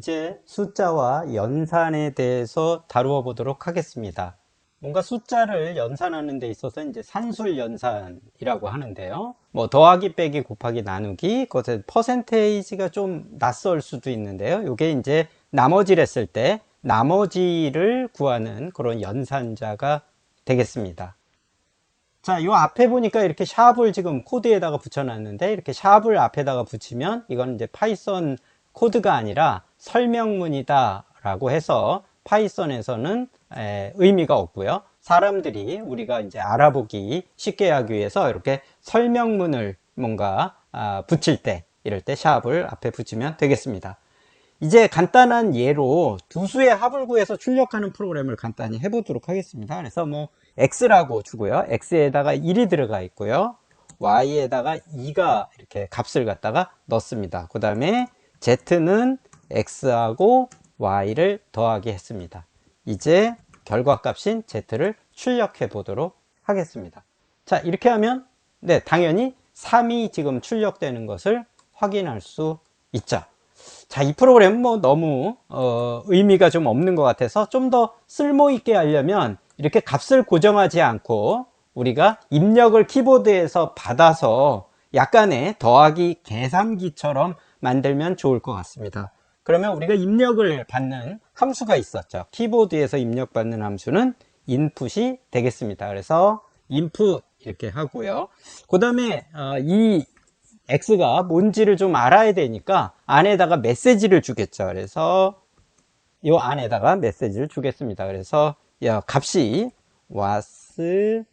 네, 이제 숫자와 연산에 대해서 다루어 보도록 하겠습니다. 뭔가 숫자를 연산하는 데 있어서 이제 산술 연산이라고 하는데요. 뭐 더하기 빼기 곱하기 나누기 그것에 퍼센테이지가 좀 낯설 수도 있는데요. 이게 이제 나머지를 했을 때 나머지를 구하는 그런 연산자가 되겠습니다. 자, 요 앞에 보니까 이렇게 샵을 지금 코드에다가 붙여놨는데 이렇게 샵을 앞에다가 붙이면 이건 이제 파이썬 코드가 아니라 설명문이다 라고 해서 파이썬에서는 에, 의미가 없고요. 사람들이 우리가 이제 알아보기 쉽게 하기 위해서 이렇게 설명문을 뭔가 아, 붙일 때 이럴 때 샵을 앞에 붙이면 되겠습니다. 이제 간단한 예로 두 수의 합을 구해서 출력하는 프로그램을 간단히 해보도록 하겠습니다. 그래서 뭐 x라고 주고요. x에다가 1이 들어가 있고요. y에다가 2가 이렇게 값을 갖다가 넣습니다. 그 다음에 z는 x하고 y를 더하기 했습니다. 이제 결과값인 z를 출력해 보도록 하겠습니다. 자, 이렇게 하면 네, 당연히 3이 지금 출력되는 것을 확인할 수 있죠. 자, 이 프로그램은 뭐 너무 어, 의미가 좀 없는 것 같아서 좀 더 쓸모 있게 하려면 이렇게 값을 고정하지 않고 우리가 입력을 키보드에서 받아서 약간의 더하기 계산기처럼 만들면 좋을 것 같습니다. 그러면 우리가 입력을 받는 함수가 있었죠. 키보드에서 입력받는 함수는 인풋이 되겠습니다. 그래서 인풋 이렇게 하고요. 그 다음에 어, 이 x가 뭔지를 좀 알아야 되니까 안에다가 메시지를 주겠죠. 그래서 이 안에다가 메시지를 주겠습니다. 그래서 야, 값이 was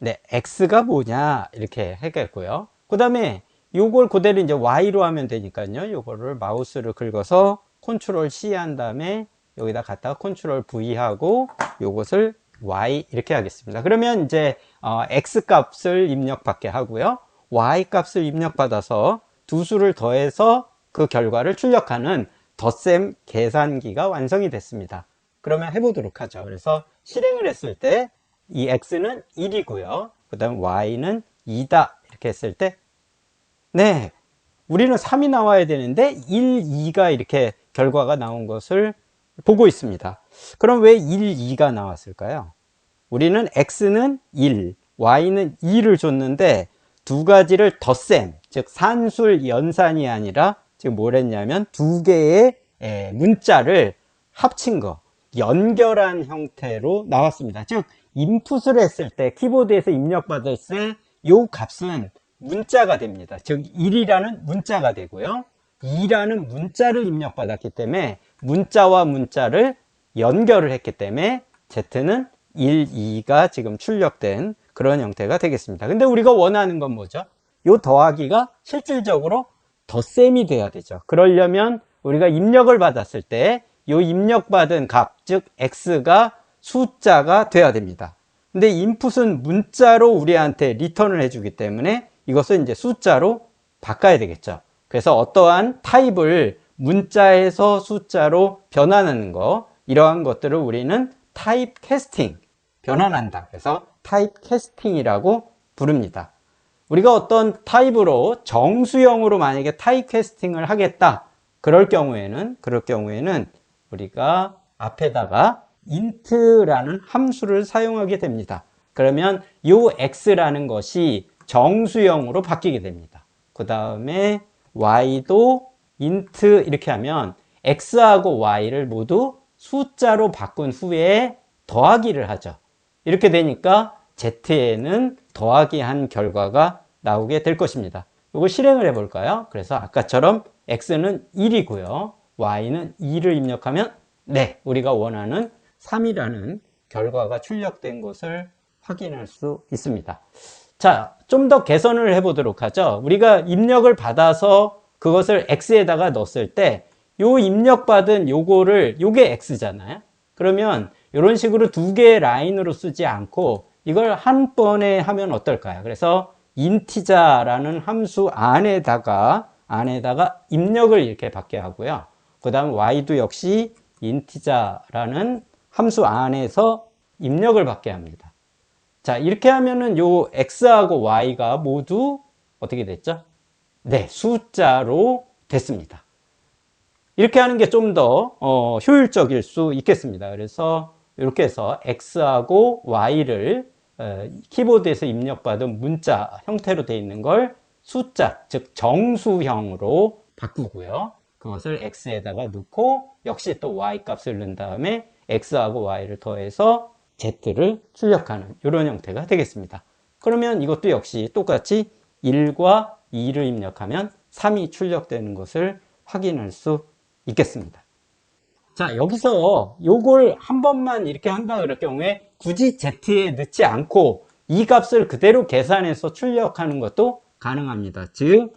네, x가 뭐냐 이렇게 하겠고요. 그 다음에 요걸 그대로 이제 y로 하면 되니까요. 요거를 마우스를 긁어서 컨트롤 C 한 다음에 여기다 갖다가 컨트롤 V 하고 요것을 y 이렇게 하겠습니다. 그러면 이제 어, x 값을 입력받게 하고요. y 값을 입력받아서 두 수를 더해서 그 결과를 출력하는 덧셈 계산기가 완성이 됐습니다. 그러면 해보도록 하죠. 그래서 실행을 했을 때 이 x는 1이고요. 그 다음 y는 2다 이렇게 했을 때 네, 우리는 3이 나와야 되는데 1, 2가 이렇게 결과가 나온 것을 보고 있습니다. 그럼 왜 1, 2가 나왔을까요? 우리는 x는 1, y는 2를 줬는데 두 가지를 덧셈, 즉 산술 연산이 아니라 지금 뭘 했냐면 두 개의 문자를 합친 거, 연결한 형태로 나왔습니다. 즉 인풋을 했을 때 키보드에서 입력받을 때 이 값은 문자가 됩니다. 즉 1이라는 문자가 되고요. 2라는 문자를 입력받았기 때문에 문자와 문자를 연결을 했기 때문에 Z는 1, 2가 지금 출력된 그런 형태가 되겠습니다. 근데 우리가 원하는 건 뭐죠? 요 더하기가 실질적으로 덧셈이 돼야 되죠. 그러려면 우리가 입력을 받았을 때 요 입력받은 값, 즉 x가 숫자가 돼야 됩니다. 근데 인풋은 문자로 우리한테 리턴을 해주기 때문에 이것을 이제 숫자로 바꿔야 되겠죠. 그래서 어떠한 타입을 문자에서 숫자로 변환하는 거 이러한 것들을 우리는 타입 캐스팅 변환한다. 그래서 타입 캐스팅이라고 부릅니다. 우리가 어떤 타입으로 정수형으로 만약에 타입 캐스팅을 하겠다. 그럴 경우에는 그럴 경우에는 우리가 앞에다가 int라는 함수를 사용하게 됩니다. 그러면 이 x라는 것이 정수형으로 바뀌게 됩니다. 그 다음에 y도 int 이렇게 하면 x하고 y를 모두 숫자로 바꾼 후에 더하기를 하죠. 이렇게 되니까 z에는 더하기 한 결과가 나오게 될 것입니다. 이거 실행을 해 볼까요? 그래서 아까처럼 x는 1이고요. y는 2를 입력하면 네, 우리가 원하는 3이라는 결과가 출력된 것을 확인할 수 있습니다. 자, 좀 더 개선을 해보도록 하죠. 우리가 입력을 받아서 그것을 x에다가 넣었을 때 요 입력받은 요거를 요게 x잖아요. 그러면 이런 식으로 두 개의 라인으로 쓰지 않고 이걸 한 번에 하면 어떨까요? 그래서 인티자라는 함수 안에다가 안에다가 입력을 이렇게 받게 하고요. 그 다음 y도 역시 인티자라는 함수 안에서 입력을 받게 합니다. 자, 이렇게 하면은 요 x하고 y가 모두 어떻게 됐죠? 네, 숫자로 됐습니다. 이렇게 하는 게 좀더 어, 효율적일 수 있겠습니다. 그래서 이렇게 해서 X하고 Y를 어, 키보드에서 입력받은 문자 형태로 되어 있는 걸 숫자, 즉 정수형으로 바꾸고요. 그것을 X에다가 넣고 역시 또 Y 값을 넣은 다음에 X하고 Y를 더해서 Z를 출력하는 이런 형태가 되겠습니다. 그러면 이것도 역시 똑같이 1과 2를 입력하면 3이 출력되는 것을 확인할 수 있겠습니다. 자, 여기서 요걸 한 번만 이렇게 한다 그럴 경우에 굳이 Z에 넣지 않고 이 값을 그대로 계산해서 출력하는 것도 가능합니다. 즉,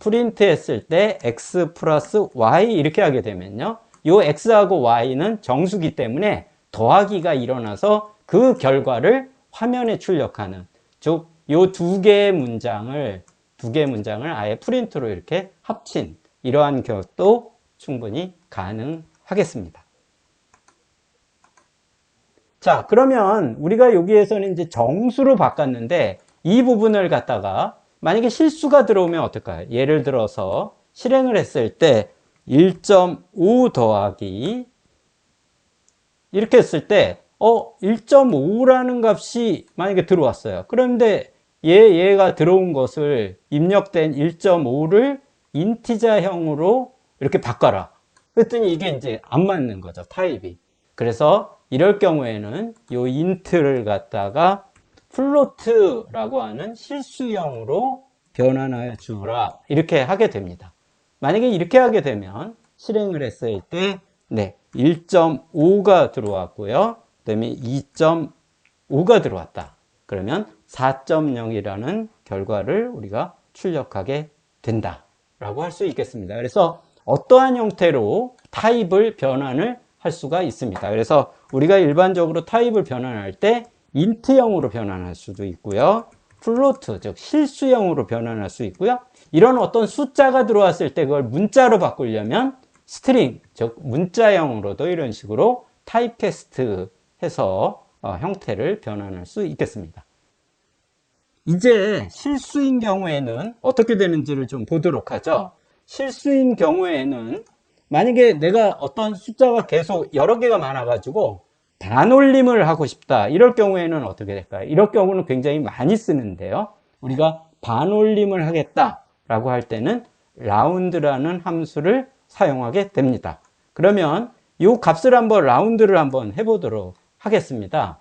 프린트 했을 때 X 플러스 Y 이렇게 하게 되면요. 요 X하고 Y는 정수기 때문에 더하기가 일어나서 그 결과를 화면에 출력하는 즉, 요 두 개의 문장을 두 개의 문장을 아예 프린트로 이렇게 합친 이러한 것도 충분히 가능하겠습니다. 자, 그러면 우리가 여기에서는 이제 정수로 바꿨는데 이 부분을 갖다가 만약에 실수가 들어오면 어떨까요? 예를 들어서 실행을 했을 때 1.5 더하기 이렇게 했을 때 어, 1.5라는 값이 만약에 들어왔어요. 그런데 얘, 얘가 들어온 것을 입력된 1.5를 인티자형으로 이렇게 바꿔라. 그랬더니 이게 이제 안 맞는 거죠. 타입이. 그래서 이럴 경우에는 요 인트를 갖다가 플로트라고 하는 실수형으로 변환하여 주라. 이렇게 하게 됩니다. 만약에 이렇게 하게 되면 실행을 했을 때 네, 1.5가 들어왔고요. 그 다음에 2.5가 들어왔다. 그러면 4.0이라는 결과를 우리가 출력하게 된다 라고 할 수 있겠습니다. 그래서 어떠한 형태로 타입을 변환을 할 수가 있습니다. 그래서 우리가 일반적으로 타입을 변환할 때 인트형으로 변환할 수도 있고요. 플로트, 즉 실수형으로 변환할 수 있고요. 이런 어떤 숫자가 들어왔을 때 그걸 문자로 바꾸려면 스트링, 즉 문자형으로도 이런 식으로 타입캐스트 해서 어, 형태를 변환할 수 있겠습니다. 이제 실수인 경우에는 어떻게 되는지를 좀 보도록 하죠. 실수인 경우에는 만약에 내가 어떤 숫자가 계속 여러 개가 많아 가지고 반올림을 하고 싶다. 이럴 경우에는 어떻게 될까요? 이럴 경우는 굉장히 많이 쓰는데요. 우리가 반올림을 하겠다 라고 할 때는 라운드라는 함수를 사용하게 됩니다. 그러면 이 값을 한번 라운드를 한번 해보도록 하겠습니다.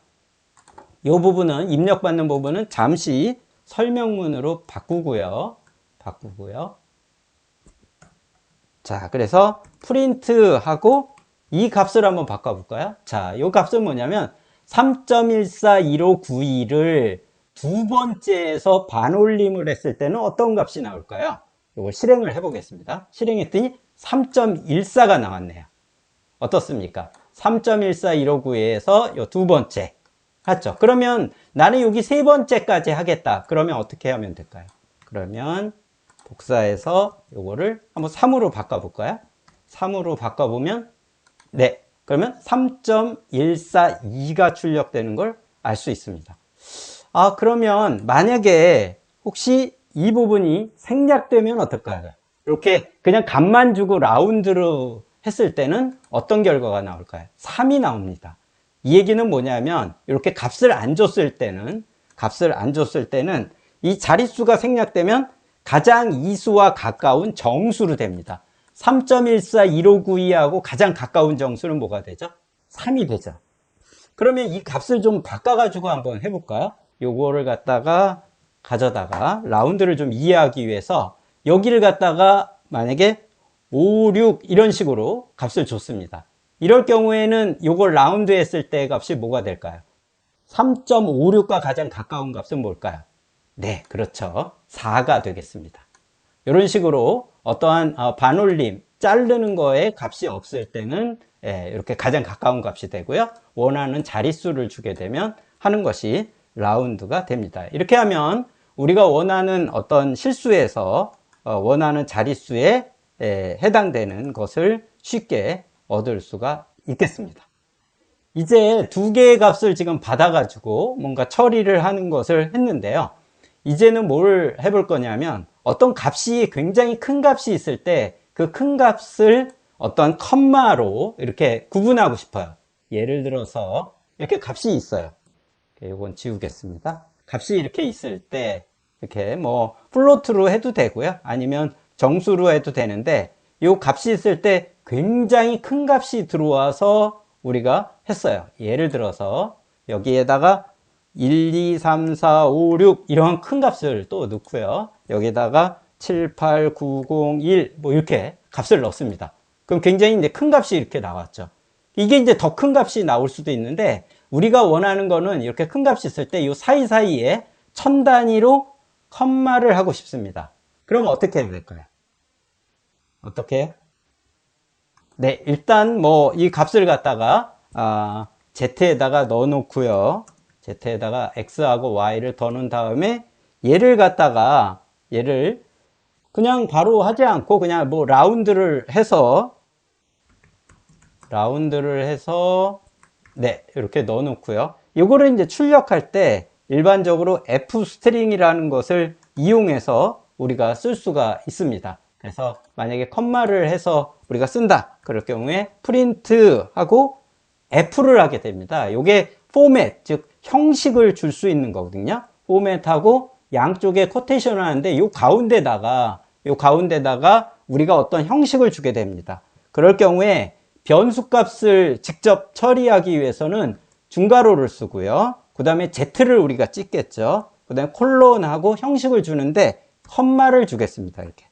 이 부분은 입력받는 부분은 잠시 설명문으로 바꾸고요. 바꾸고요. 자, 그래서 프린트하고 이 값을 한번 바꿔볼까요? 자, 이 값은 뭐냐면 3.141592를 두 번째에서 반올림을 했을 때는 어떤 값이 나올까요? 이걸 실행을 해보겠습니다. 실행했더니 3.14가 나왔네요. 어떻습니까? 3.14159에서 이두 번째 맞죠? 그러면 나는 여기 세 번째까지 하겠다. 그러면 어떻게 하면 될까요? 그러면 복사해서 요거를 한번 3으로 바꿔볼까요? 3으로 바꿔보면 네 그러면 3.142가 출력되는 걸 알 수 있습니다 아 그러면 만약에 혹시 이 부분이 생략되면 어떨까요? 이렇게 그냥 값만 주고 라운드로 했을 때는 어떤 결과가 나올까요? 3이 나옵니다 이 얘기는 뭐냐면 이렇게 값을 안 줬을 때는 값을 안 줬을 때는 이 자릿수가 생략되면 가장 이수와 가까운 정수로 됩니다 3.141592하고 가장 가까운 정수는 뭐가 되죠? 3이 되죠. 그러면 이 값을 좀 바꿔가지고 한번 해볼까요? 요거를 갖다가 가져다가 라운드를 좀 이해하기 위해서 여기를 갖다가 만약에 5, 6 이런 식으로 값을 줬습니다. 이럴 경우에는 요걸 라운드 했을 때 값이 뭐가 될까요? 3.56과 가장 가까운 값은 뭘까요? 네, 그렇죠. 4가 되겠습니다. 이런 식으로 어떠한 어, 반올림, 자르는 거에 값이 없을 때는 예, 이렇게 가장 가까운 값이 되고요. 원하는 자릿수를 주게 되면 하는 것이 라운드가 됩니다. 이렇게 하면 우리가 원하는 어떤 실수에서 어, 원하는 자릿수에 예, 해당되는 것을 쉽게 얻을 수가 있겠습니다. 이제 두 개의 값을 지금 받아 가지고 뭔가 처리를 하는 것을 했는데요. 이제는 뭘 해볼 거냐면 어떤 값이 굉장히 큰 값이 있을 때 그 큰 값을 어떤 컴마로 이렇게 구분하고 싶어요. 예를 들어서 이렇게 값이 있어요. 이건 지우겠습니다. 값이 이렇게 있을 때 이렇게 뭐 플로트로 해도 되고요. 아니면 정수로 해도 되는데 이 값이 있을 때 굉장히 큰 값이 들어와서 우리가 했어요. 예를 들어서 여기에다가 1, 2, 3, 4, 5, 6 이런 큰 값을 또 넣고요. 여기다가 7, 8, 9, 0, 1 뭐 이렇게 값을 넣습니다. 그럼 굉장히 이제 큰 값이 이렇게 나왔죠. 이게 이제 더 큰 값이 나올 수도 있는데 우리가 원하는 거는 이렇게 큰 값이 있을 때 이 사이사이에 천 단위로 컴마를 하고 싶습니다. 그럼 어떻게 해야 될까요? 어떻게 해요? 네, 일단 뭐 이 값을 갖다가 아, z에다가 넣어 놓고요. z에다가 x하고 y를 더 넣은 다음에 얘를 갖다가 얘를 그냥 바로 하지 않고 그냥 뭐 라운드를 해서 라운드를 해서 네 이렇게 넣어 놓고요 이거를 이제 출력할 때 일반적으로 f 스트링이라는 것을 이용해서 우리가 쓸 수가 있습니다. 그래서 만약에 컴마를 해서 우리가 쓴다. 그럴 경우에 프린트 하고 f를 하게 됩니다. 이게 포맷 즉 형식을 줄 수 있는 거거든요. 포맷하고 양쪽에 코테이션을 하는데 이 가운데다가 이 가운데다가 우리가 어떤 형식을 주게 됩니다. 그럴 경우에 변수 값을 직접 처리하기 위해서는 중괄호를 쓰고요. 그 다음에 Z를 우리가 찍겠죠. 그 다음에 콜론하고 형식을 주는데 컴마를 주겠습니다. 이렇게.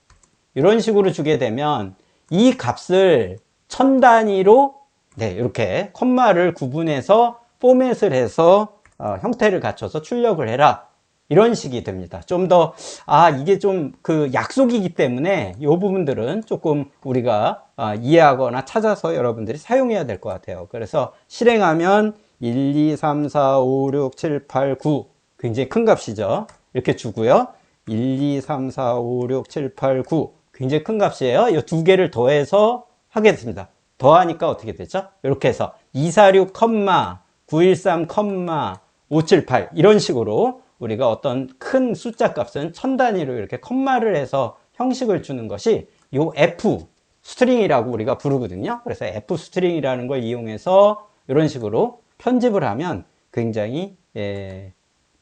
이런 식으로 주게 되면 이 값을 천 단위로 네, 이렇게 컴마를 구분해서 포맷을 해서 어, 형태를 갖춰서 출력을 해라. 이런 식이 됩니다. 좀 더, 아, 이게 좀 그 약속이기 때문에 이 부분들은 조금 우리가 아, 이해하거나 찾아서 여러분들이 사용해야 될 것 같아요. 그래서 실행하면 1, 2, 3, 4, 5, 6, 7, 8, 9 굉장히 큰 값이죠. 이렇게 주고요. 1, 2, 3, 4, 5, 6, 7, 8, 9 굉장히 큰 값이에요. 이 두 개를 더해서 하게 됐습니다. 더하니까 어떻게 되죠? 이렇게 해서 246, 913, 578 이런 식으로 우리가 어떤 큰 숫자 값은 천 단위로 이렇게 컴마를 해서 형식을 주는 것이 요 F 스트링이라고 우리가 부르거든요. 그래서 F 스트링이라는 걸 이용해서 이런 식으로 편집을 하면 굉장히 예,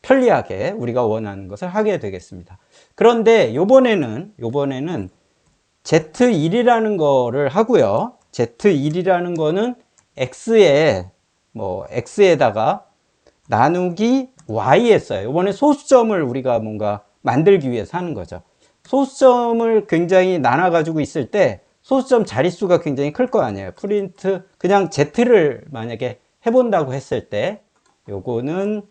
편리하게 우리가 원하는 것을 하게 되겠습니다. 그런데 요번에는 요번에는 Z1이라는 거를 하고요. Z1이라는 거는 X에 뭐 X에다가 나누기 y 했어요. 이번에 소수점을 우리가 뭔가 만들기 위해서 하는 거죠. 소수점을 굉장히 나눠 가지고 있을 때 소수점 자릿수가 굉장히 클 거 아니에요. 프린트 그냥 z를 만약에 해본다고 했을 때 요거는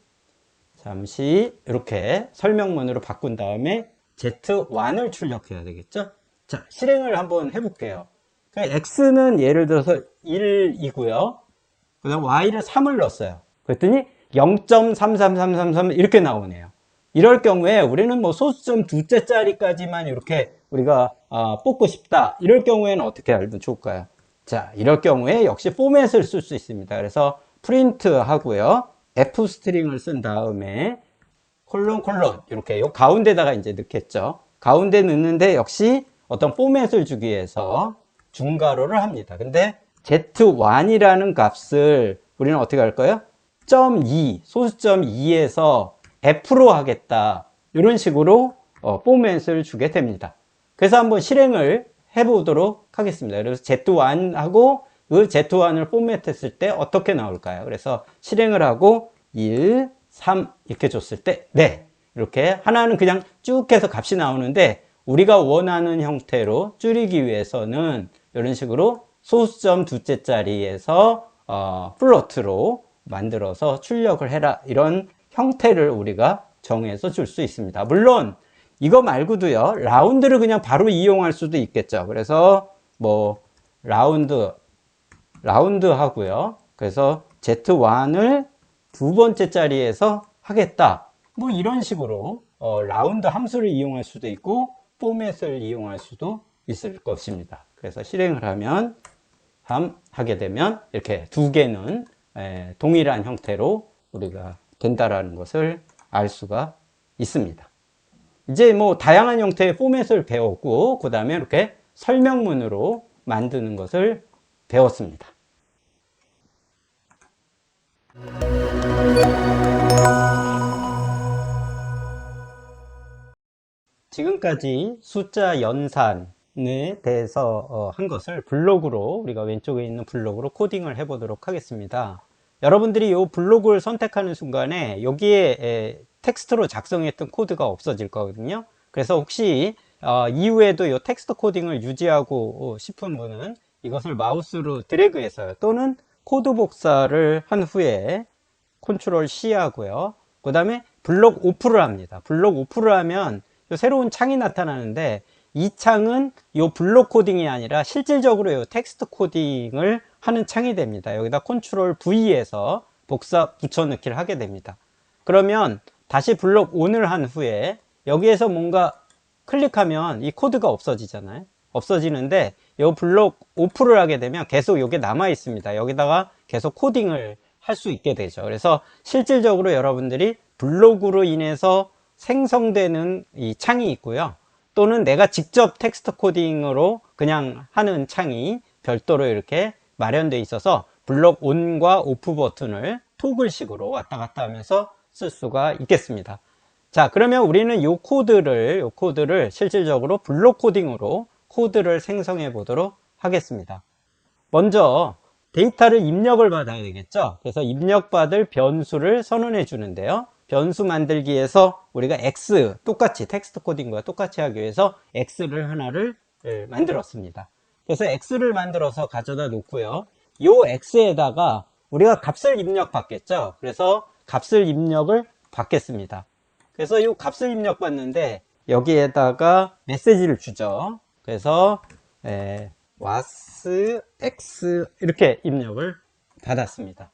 잠시 이렇게 설명문으로 바꾼 다음에 z1을 출력해야 되겠죠. 자 실행을 한번 해볼게요. x는 예를 들어서 1이고요. 그 다음 y를 3을 넣었어요. 그랬더니 0.33333 이렇게 나오네요. 이럴 경우에 우리는 뭐 소수점 두째 짜리까지만 이렇게 우리가 어, 뽑고 싶다. 이럴 경우에는 어떻게 하면 좋을까요? 자, 이럴 경우에 역시 포맷을 쓸 수 있습니다. 그래서 프린트 하고요. F 스트링을 쓴 다음에 콜론 콜론 이렇게 요 가운데다가 이제 넣겠죠. 가운데 넣는데 역시 어떤 포맷을 주기 위해서 중괄호를 합니다. 근데 Z1이라는 값을 우리는 어떻게 할까요? 0.2 소수점 2에서 F로 하겠다 이런 식으로 어, 포맷을 주게 됩니다 그래서 한번 실행을 해보도록 하겠습니다. 그래서 Z1 하고 그 Z1을 포맷했을 때 어떻게 나올까요? 그래서 실행을 하고 1, 3 이렇게 줬을 때 네. 이렇게 하나는 그냥 쭉 해서 값이 나오는데 우리가 원하는 형태로 줄이기 위해서는 이런 식으로 소수점 두째 자리에서 어, 플로트로 만들어서 출력을 해라. 이런 형태를 우리가 정해서 줄 수 있습니다. 물론 이거 말고도요 라운드를 그냥 바로 이용할 수도 있겠죠. 그래서 뭐 라운드 라운드 하고요. 그래서 Z1을 두 번째 자리에서 하겠다. 뭐 이런 식으로 어, 라운드 함수를 이용할 수도 있고 포맷을 이용할 수도 있을 것입니다. 그래서 실행을 하면 함 하게 되면 이렇게 두 개는 에, 동일한 형태로 우리가 된다라는 것을 알 수가 있습니다. 이제 뭐 다양한 형태의 포맷을 배웠고 그 다음에 이렇게 설명문으로 만드는 것을 배웠습니다. 지금까지 숫자 연산에 대해서 어, 한 것을 블로그로 우리가 왼쪽에 있는 블로그로 코딩을 해 보도록 하겠습니다. 여러분들이 이 블로그를 선택하는 순간에 여기에 에, 텍스트로 작성했던 코드가 없어질 거거든요. 그래서 혹시 어, 이후에도 이 텍스트 코딩을 유지하고 싶은 분은 이것을 마우스로 드래그해서요. 또는 코드 복사를 한 후에 컨트롤 C 하고요. 그 다음에 블록 오프를 합니다. 블록 오프를 하면 요 새로운 창이 나타나는데 이 창은 요 블록 코딩이 아니라 실질적으로 요 텍스트 코딩을 하는 창이 됩니다. 여기다 컨트롤 V에서 복사 붙여넣기를 하게 됩니다. 그러면 다시 블록 ON을 한 후에 여기에서 뭔가 클릭하면 이 코드가 없어지잖아요. 없어지는데 이 블록 오프를 하게 되면 계속 이게 남아 있습니다. 여기다가 계속 코딩을 할 수 있게 되죠. 그래서 실질적으로 여러분들이 블로그로 인해서 생성되는 이 창이 있고요. 또는 내가 직접 텍스트 코딩으로 그냥 하는 창이 별도로 이렇게 마련되어 있어서 블록 온과 오프 버튼을 토글식으로 왔다 갔다 하면서 쓸 수가 있겠습니다. 자, 그러면 우리는 이 코드를, 이 코드를 실질적으로 블록 코딩으로 코드를 생성해 보도록 하겠습니다. 먼저 데이터를 입력을 받아야 되겠죠. 그래서 입력받을 변수를 선언해 주는데요. 변수 만들기에서 우리가 x 똑같이 텍스트 코딩과 똑같이 하기 위해서 x를 하나를 예, 만들었습니다. 그래서 x를 만들어서 가져다 놓고요. 이 x에다가 우리가 값을 입력 받겠죠. 그래서 값을 입력을 받겠습니다. 그래서 이 값을 입력 받는데 여기에다가 메시지를 주죠. 그래서 에, was x 이렇게 입력을 받았습니다.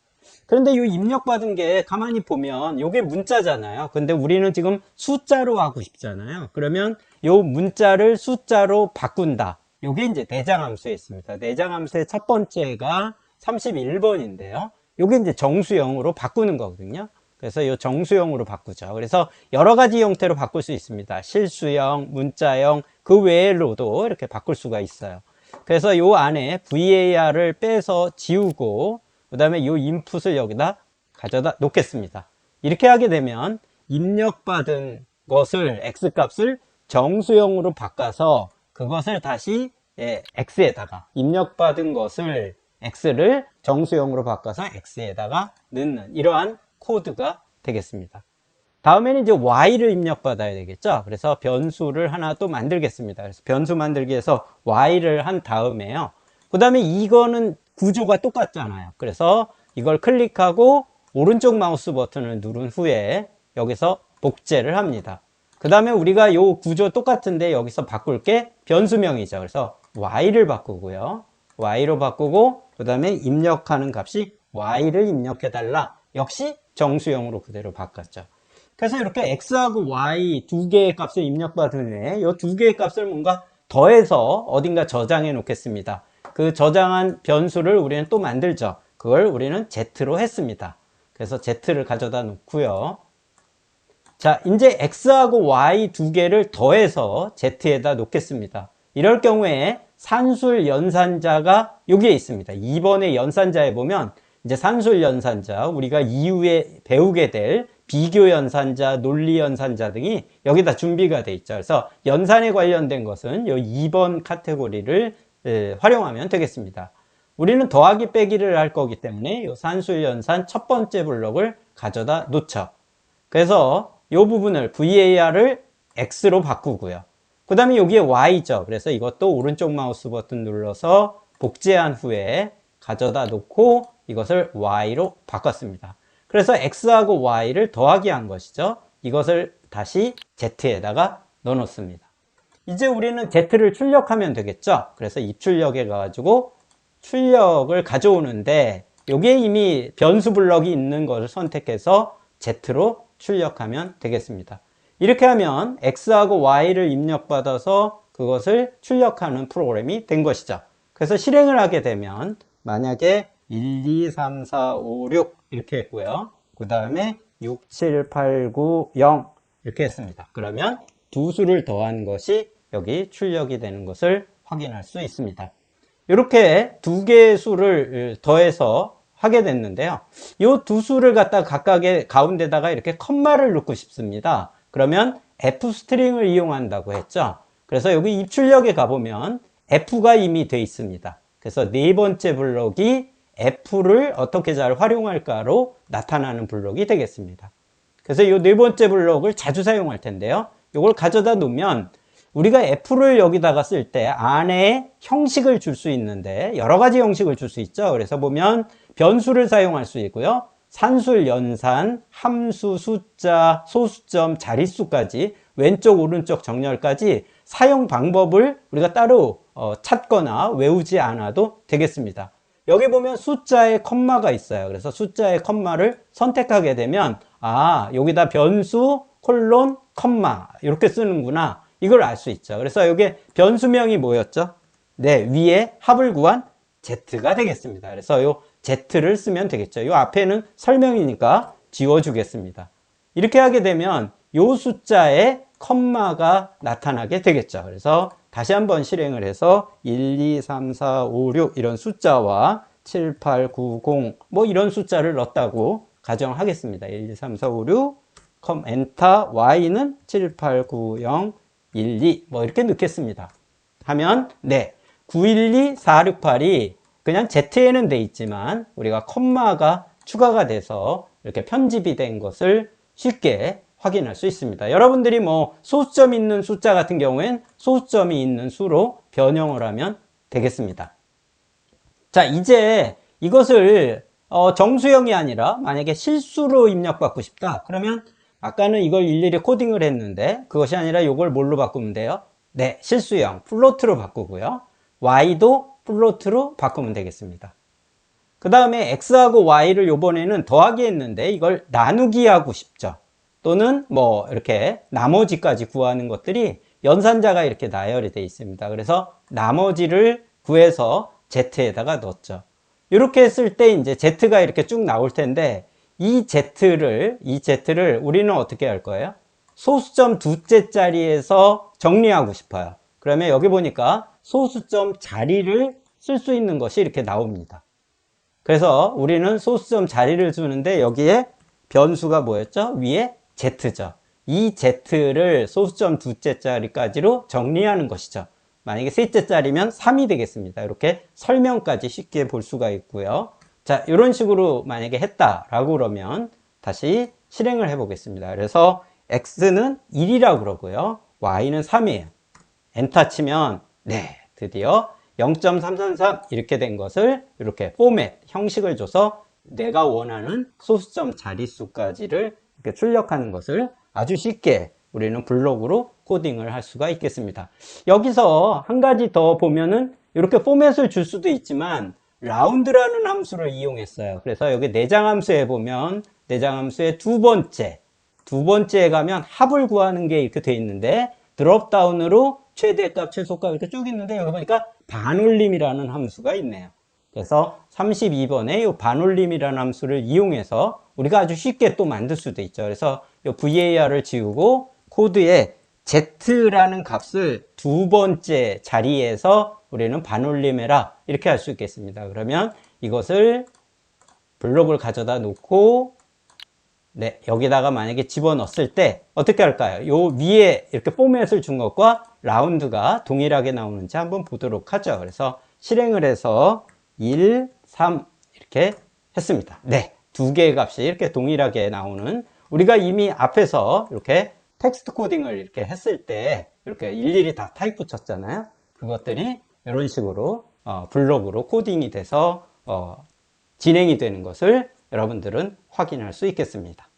그런데 이 입력 받은 게 가만히 보면 이게 문자잖아요. 근데 우리는 지금 숫자로 하고 싶잖아요. 그러면 이 문자를 숫자로 바꾼다. 이게 이제 내장함수에 있습니다. 내장함수의 첫 번째가 31번인데요. 이게 이제 정수형으로 바꾸는 거거든요. 그래서 이 정수형으로 바꾸죠. 그래서 여러 가지 형태로 바꿀 수 있습니다. 실수형, 문자형, 그 외로도 이렇게 바꿀 수가 있어요. 그래서 이 안에 VAR을 빼서 지우고 그 다음에 이 인풋을 여기다 가져다 놓겠습니다. 이렇게 하게 되면 입력받은 것을 X값을 정수형으로 바꿔서 그것을 다시 예, X에다가 입력받은 것을 X를 정수형으로 바꿔서 X에다가 넣는 이러한 코드가 되겠습니다. 다음에는 이제 Y를 입력받아야 되겠죠. 그래서 변수를 하나 또 만들겠습니다. 그래서 변수 만들기에서 Y를 한 다음에요. 그 다음에 이거는 구조가 똑같잖아요. 그래서 이걸 클릭하고 오른쪽 마우스 버튼을 누른 후에 여기서 복제를 합니다. 그 다음에 우리가 요 구조 똑같은데 여기서 바꿀 게 변수명이죠. 그래서 y를 바꾸고요. Y로 바꾸고 그 다음에 입력하는 값이 y를 입력해 달라. 역시 정수형으로 그대로 바꿨죠. 그래서 이렇게 x하고 y 두 개의 값을 입력받은 후에 이 두 개의 값을 뭔가 더해서 어딘가 저장해 놓겠습니다. 그 저장한 변수를 우리는 또 만들죠. 그걸 우리는 z로 했습니다. 그래서 z를 가져다 놓고요. 자, 이제 x하고 y 두 개를 더해서 z에다 놓겠습니다. 이럴 경우에 산술 연산자가 여기에 있습니다. 2번의 연산자에 보면 이제 산술 연산자, 우리가 이후에 배우게 될 비교 연산자, 논리 연산자 등이 여기다 준비가 돼 있죠. 그래서 연산에 관련된 것은 이 2번 카테고리를 예, 활용하면 되겠습니다. 우리는 더하기 빼기를 할 거기 때문에 이 산술 연산 첫 번째 블록을 가져다 놓죠. 그래서 이 부분을 VAR을 X로 바꾸고요. 그 다음에 여기에 Y죠. 그래서 이것도 오른쪽 마우스 버튼 눌러서 복제한 후에 가져다 놓고 이것을 Y로 바꿨습니다. 그래서 X하고 Y를 더하기 한 것이죠. 이것을 다시 Z에다가 넣어 놓습니다. 이제 우리는 Z를 출력하면 되겠죠. 그래서 입출력에 가가지고 출력을 가져오는데 여기에 이미 변수 블럭이 있는 것을 선택해서 Z로 출력하면 되겠습니다. 이렇게 하면 X하고 Y를 입력받아서 그것을 출력하는 프로그램이 된 것이죠. 그래서 실행을 하게 되면 만약에 1, 2, 3, 4, 5, 6 이렇게 했고요. 그 다음에 6, 7, 8, 9, 0 이렇게 했습니다. 그러면 두 수를 더한 것이 여기 출력이 되는 것을 확인할 수 있습니다. 이렇게 두 개의 수를 더해서 하게 됐는데요. 이 두 수를 갖다 각각의 가운데다가 이렇게 컴마를 넣고 싶습니다. 그러면 F 스트링을 이용한다고 했죠. 그래서 여기 입출력에 가보면 F가 이미 돼 있습니다. 그래서 네 번째 블록이 F를 어떻게 잘 활용할까로 나타나는 블록이 되겠습니다. 그래서 이 네 번째 블록을 자주 사용할 텐데요. 이걸 가져다 놓으면 우리가 F를 여기다가 쓸 때 안에 형식을 줄 수 있는데 여러 가지 형식을 줄 수 있죠. 그래서 보면 변수를 사용할 수 있고요. 산술, 연산, 함수, 숫자, 소수점, 자릿수까지 왼쪽, 오른쪽 정렬까지 사용 방법을 우리가 따로 어, 찾거나 외우지 않아도 되겠습니다. 여기 보면 숫자에 컴마가 있어요. 그래서 숫자에 컴마를 선택하게 되면 아 여기다 변수 콜론 컴마 이렇게 쓰는구나 이걸 알 수 있죠. 그래서 여기 변수명이 뭐였죠? 네 위에 합을 구한 Z가 되겠습니다. 그래서 요 Z를 쓰면 되겠죠. 요 앞에는 설명이니까 지워주겠습니다. 이렇게 하게 되면 요 숫자에 컴마가 나타나게 되겠죠. 그래서 다시 한번 실행을 해서 1, 2, 3, 4, 5, 6 이런 숫자와 7, 8, 9, 0 뭐 이런 숫자를 넣었다고 가정하겠습니다. 1, 2, 3, 4, 5, 6 컴 엔터 y는 7, 8, 9, 0 1, 2 뭐 이렇게 넣겠습니다. 하면 네 912, 468이 그냥 Z에는 돼 있지만 우리가 컴마가 추가가 돼서 이렇게 편집이 된 것을 쉽게 확인할 수 있습니다. 여러분들이 뭐 소수점 있는 숫자 같은 경우엔 소수점이 있는 수로 변형을 하면 되겠습니다. 자, 이제 이것을 어, 정수형이 아니라 만약에 실수로 입력받고 싶다. 그러면 아까는 이걸 일일이 코딩을 했는데 그것이 아니라 이걸 뭘로 바꾸면 돼요? 네, 실수형 플로트로 바꾸고요. y도 플로트로 바꾸면 되겠습니다. 그 다음에 x하고 y를 요번에는 더하기 했는데 이걸 나누기 하고 싶죠. 또는 뭐 이렇게 나머지까지 구하는 것들이 연산자가 이렇게 나열이 되어 있습니다. 그래서 나머지를 구해서 z에다가 넣었죠. 이렇게 했을 때 이제 z가 이렇게 쭉 나올 텐데 이 z를 이 z를 우리는 어떻게 할 거예요? 소수점 두째 자리에서 정리하고 싶어요. 그러면 여기 보니까 소수점 자리를 쓸 수 있는 것이 이렇게 나옵니다. 그래서 우리는 소수점 자리를 주는데 여기에 변수가 뭐였죠? 위에 z죠. 이 z를 소수점 두째 자리까지로 정리하는 것이죠. 만약에 셋째 자리면 3이 되겠습니다. 이렇게 설명까지 쉽게 볼 수가 있고요. 자, 이런 식으로 만약에 했다라고 그러면 다시 실행을 해 보겠습니다. 그래서 x는 1이라고 그러고요. y는 3이에요. 엔터 치면 네, 드디어 0.333 이렇게 된 것을 이렇게 포맷 형식을 줘서 내가 원하는 소수점 자릿수까지를 이렇게 출력하는 것을 아주 쉽게 우리는 블록으로 코딩을 할 수가 있겠습니다. 여기서 한 가지 더 보면은 이렇게 포맷을 줄 수도 있지만 라운드라는 함수를 이용했어요. 그래서 여기 내장 함수에 보면 내장 함수의 두 번째 두 번째에 가면 합을 구하는 게 이렇게 돼 있는데 드롭다운으로 최대값, 최소값 이렇게 쭉 있는데 여기 보니까 반올림이라는 함수가 있네요. 그래서 32번에 이 반올림이라는 함수를 이용해서 우리가 아주 쉽게 또 만들 수도 있죠. 그래서 이 var을 지우고 코드에 z라는 값을 두 번째 자리에서 우리는 반올림해라 이렇게 할 수 있겠습니다. 그러면 이것을 블록을 가져다 놓고 네, 여기다가 만약에 집어넣었을 때 어떻게 할까요? 요 위에 이렇게 포맷을 준 것과 라운드가 동일하게 나오는지 한번 보도록 하죠. 그래서 실행을 해서 1, 3 이렇게 했습니다. 네, 두 개의 값이 이렇게 동일하게 나오는 우리가 이미 앞에서 이렇게 텍스트 코딩을 이렇게 했을 때 이렇게 일일이 다 타입 붙였잖아요. 그것들이 이런 식으로 어, 블록으로 코딩이 돼서 어, 진행이 되는 것을 여러분들은 확인할 수 있겠습니다.